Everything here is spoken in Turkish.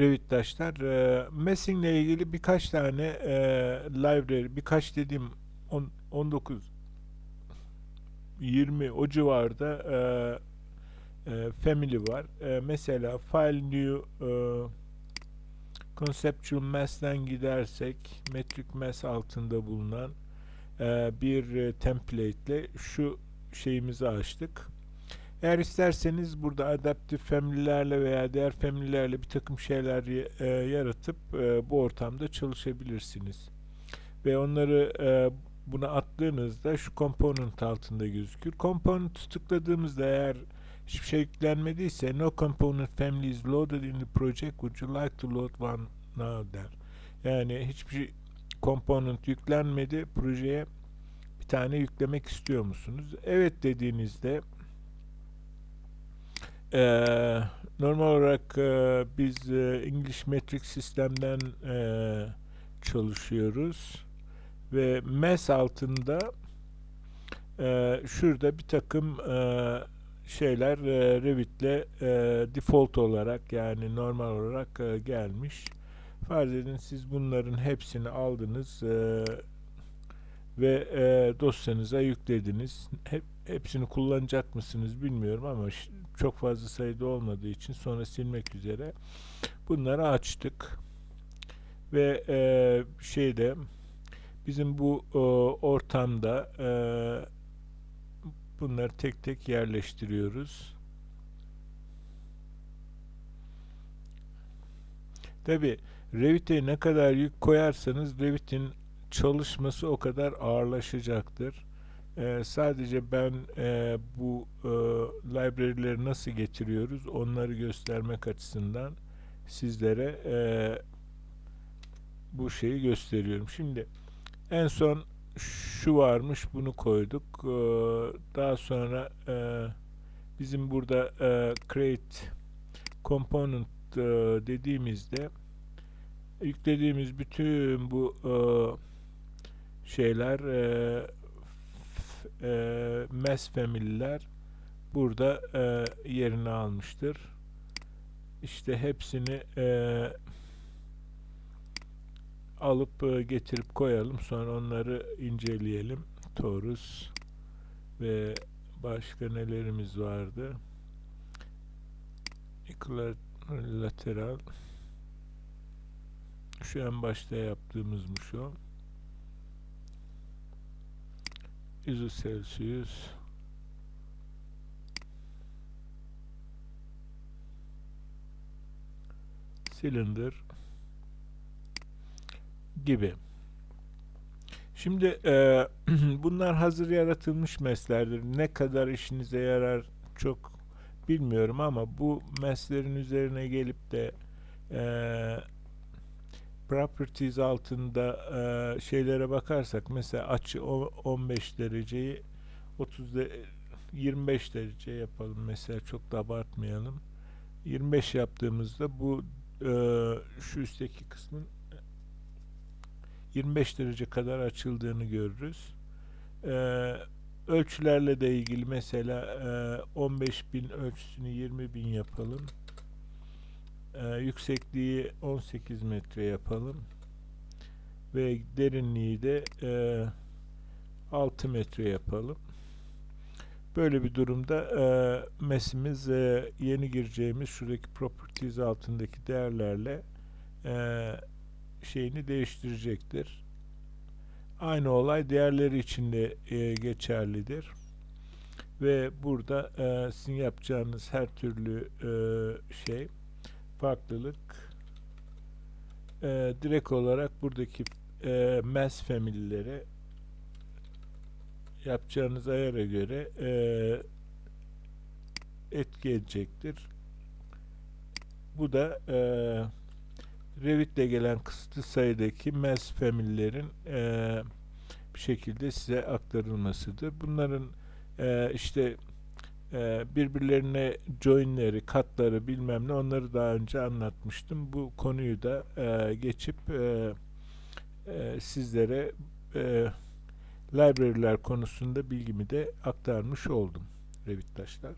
Revit'taşlar. E, Messing ile ilgili birkaç tane e, library, birkaç dediğim on- 19 20 o civarda e, e, family var. E, mesela file new e, conceptual mass'ten gidersek metric mass altında bulunan e, bir e, template ile şu şeyimizi açtık. Eğer isterseniz burada adaptif family'lerle veya diğer family'lerle bir takım şeyler e, yaratıp e, bu ortamda çalışabilirsiniz. Ve onları e, buna attığınızda şu component altında gözükür. Component'ı tıkladığımızda eğer hiçbir şey yüklenmediyse no component family is loaded in the project would you like to load one now der. Yani hiçbir şey, component yüklenmedi projeye bir tane yüklemek istiyor musunuz? Evet dediğinizde eee, normal olarak eee, biz eee, English Metric sistemden eee, çalışıyoruz ve MES altında eee, şurada bir takım eee, şeyler eee, Revit'le eee, default olarak yani normal olarak eee, gelmiş. Farz edin siz bunların hepsini aldınız eee, ve eee, dosyanıza yüklediniz. Hep, hepsini kullanacak mısınız bilmiyorum ama çok fazla sayıda olmadığı için sonra silmek üzere bunları açtık ve eee, şeyde bizim bu eee, ortamda eee, bunları tek tek yerleştiriyoruz. Tabi Revit'e ne kadar yük koyarsanız Revit'in çalışması o kadar ağırlaşacaktır. Ee, sadece ben e, bu e, library'leri nasıl getiriyoruz onları göstermek açısından sizlere e, bu şeyi gösteriyorum. Şimdi en son şu varmış bunu koyduk. Ee, daha sonra e, bizim burada e, create component e, dediğimizde yüklediğimiz bütün bu e, şeyler e, e, mass family'ler burada e, yerini almıştır. İşte hepsini e, alıp e, getirip koyalım. Sonra onları inceleyelim. Torus ve başka nelerimiz vardı? Equilateral şu en başta yaptığımızmış o. Isocelsius Cylinder gibi. Şimdi e, bunlar hazır yaratılmış meslerdir. Ne kadar işinize yarar çok bilmiyorum ama bu meslerin üzerine gelip de e, properties altında e, şeylere bakarsak mesela açı o- 15 dereceyi 30 de, 25 derece yapalım mesela çok da abartmayalım. 25 yaptığımızda bu e, şu üstteki kısmın 25 derece kadar açıldığını görürüz. Ee, ölçülerle de ilgili mesela e, 15.000 ölçüsünü 20.000 yapalım. Ee, yüksekliği 18 metre yapalım. Ve derinliği de e, 6 metre yapalım. Böyle bir durumda e, mesimiz e, yeni gireceğimiz şuradaki properties altındaki değerlerle e, şeyini değiştirecektir. Aynı olay diğerleri için de e, geçerlidir. Ve burada e, sizin yapacağınız her türlü e, şey farklılık e, direkt olarak buradaki e, mass family'lere yapacağınız ayara göre e, etki edecektir. Bu da e, Revit'le gelen kısıtlı sayıdaki mass family'lerin eee, bir şekilde size aktarılmasıdır. Bunların eee, işte eee, birbirlerine joinleri, katları bilmem ne onları daha önce anlatmıştım. Bu konuyu da eee, geçip eee, eee, sizlere eee library'ler konusunda bilgimi de aktarmış oldum Revit taşlar.